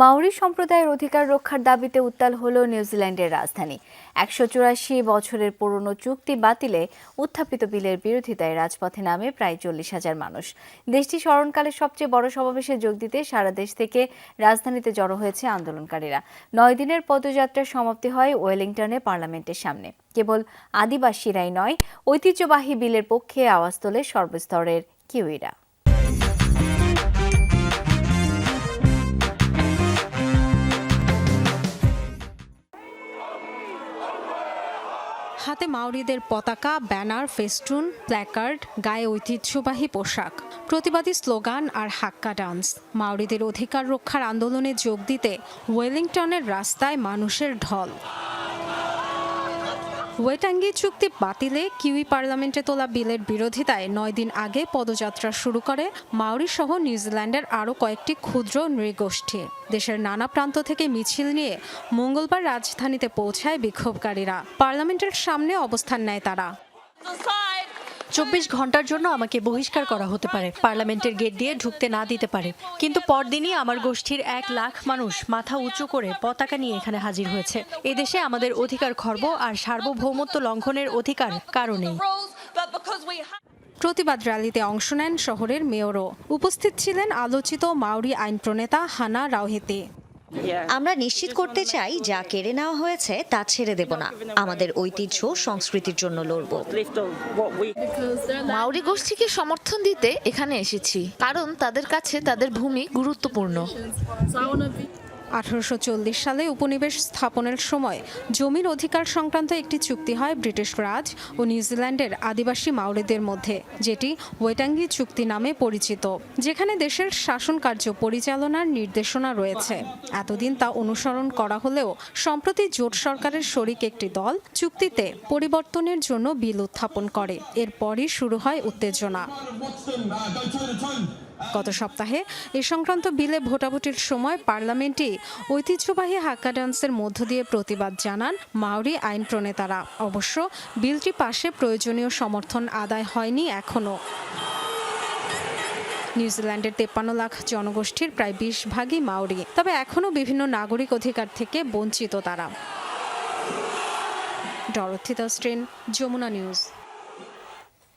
Maori সম্প্রদায়ের অধিকার রক্ষার দাবিতে উত্তাল হল নিউজিল্যান্ডের রাজধানী। একশো চুরাশি বছরের পুরনো চুক্তি বাতিলে উত্থাপিত বিলের বিরোধিতায় রাজপথে নামে প্রায় চল্লিশ হাজার মানুষ। দেশটি স্মরণকালে সবচেয়ে বড় সমাবেশে যোগ দিতে সারা দেশ থেকে রাজধানীতে জড়ো হয়েছে আন্দোলনকারীরা। নয় দিনের পদযাত্রার সমাপ্তি হয় ওয়েলিংটনে পার্লামেন্টের সামনে। কেবল আদিবাসীরাই নয়, ঐতিহ্যবাহী বিলের পক্ষে আওয়াজ তোলে সর্বস্তরের কিউইরা। হাতে মাওরিদের পতাকা, ব্যানার, ফেস্টুন, প্ল্যাকার্ড, গায়ে ঐতিহ্যবাহী পোশাক, প্রতিবাদী স্লোগান আর হাক্কা ডান্স। মাওরিদের অধিকার রক্ষার আন্দোলনে যোগ দিতে ওয়েলিংটনের রাস্তায় মানুষের ঢল। ওয়েটাঙ্গি চুক্তি বাতিলে কিউই পার্লামেন্টে তোলা বিলের বিরোধিতায় নয় দিন আগে পদযাত্রা শুরু করে মাউরি সহ নিউজিল্যান্ডের আরও কয়েকটি ক্ষুদ্র নৃগোষ্ঠী। দেশের নানা প্রান্ত থেকে মিছিল নিয়ে মঙ্গলবার রাজধানীতে পৌঁছায় বিক্ষোভকারীরা। পার্লামেন্টের সামনে অবস্থান নেয় তারা। চব্বিশ ঘণ্টার জন্য আমাকে বহিষ্কার করা হতে পারে। পার্লামেন্টের গেট দিয়ে ঢুকতে না দিতে পারে। কিন্তু পরদিনই আমার গোষ্ঠীর এক লাখ মানুষ মাথা উঁচু করে পতাকা নিয়ে এখানে হাজির হয়েছে। এদেশে আমাদের অধিকার খর্ব আর সার্বভৌমত্ব লঙ্ঘনের অধিকার কারণেই প্রতিবাদ র্যালিতে অংশ নেন শহরের মেয়রও। উপস্থিত ছিলেন আলোচিত মাউরি আইন প্রণেতা হানা রাওহেতে। আমরা নিশ্চিত করতে চাই যা কেড়ে নেওয়া হয়েছে তা ছেড়ে দেব না। আমাদের ঐতিহ্য সংস্কৃতির জন্য লড়ব। মাউরি গোষ্ঠীকে সমর্থন দিতে এখানে এসেছি কারণ তাদের কাছে তাদের ভূমি গুরুত্বপূর্ণ। আঠারোশো চল্লিশ সালে উপনিবেশ স্থাপনের সময় জমির অধিকার সংক্রান্ত একটি চুক্তি হয় ব্রিটিশ রাজ ও নিউজিল্যান্ডের আদিবাসী মাউরিদের মধ্যে, যেটি ওয়েটাঙ্গি চুক্তি নামে পরিচিত, যেখানে দেশের শাসন কার্য পরিচালনার নির্দেশনা রয়েছে। এতদিন তা অনুসরণ করা হলেও, সম্প্রতি জোট সরকারের শরিক একটি দল চুক্তিতে পরিবর্তনের জন্য বিল উত্থাপন করে। এরপরই শুরু হয় উত্তেজনা। গত সপ্তাহে। এ সংক্রান্ত বিলে ভোটাভুটির সময় পার্লামেন্টে ঐতিহ্যবাহী হাক্কা ডান্সের মধ্য দিয়ে প্রতিবাদ জানান মাউরি আইন প্রণেতারা। অবশ্য বিলটি পাশে প্রয়োজনীয় সমর্থন আদায় হয়নি এখনও নিউজিল্যান্ডের তেপ্পান্ন লাখ জনগোষ্ঠীর প্রায় বিশ ভাগই মাউরি তবে এখনও বিভিন্ন নাগরিক অধিকার থেকে বঞ্চিত তারা। Dorothy Strain, Jamuna news.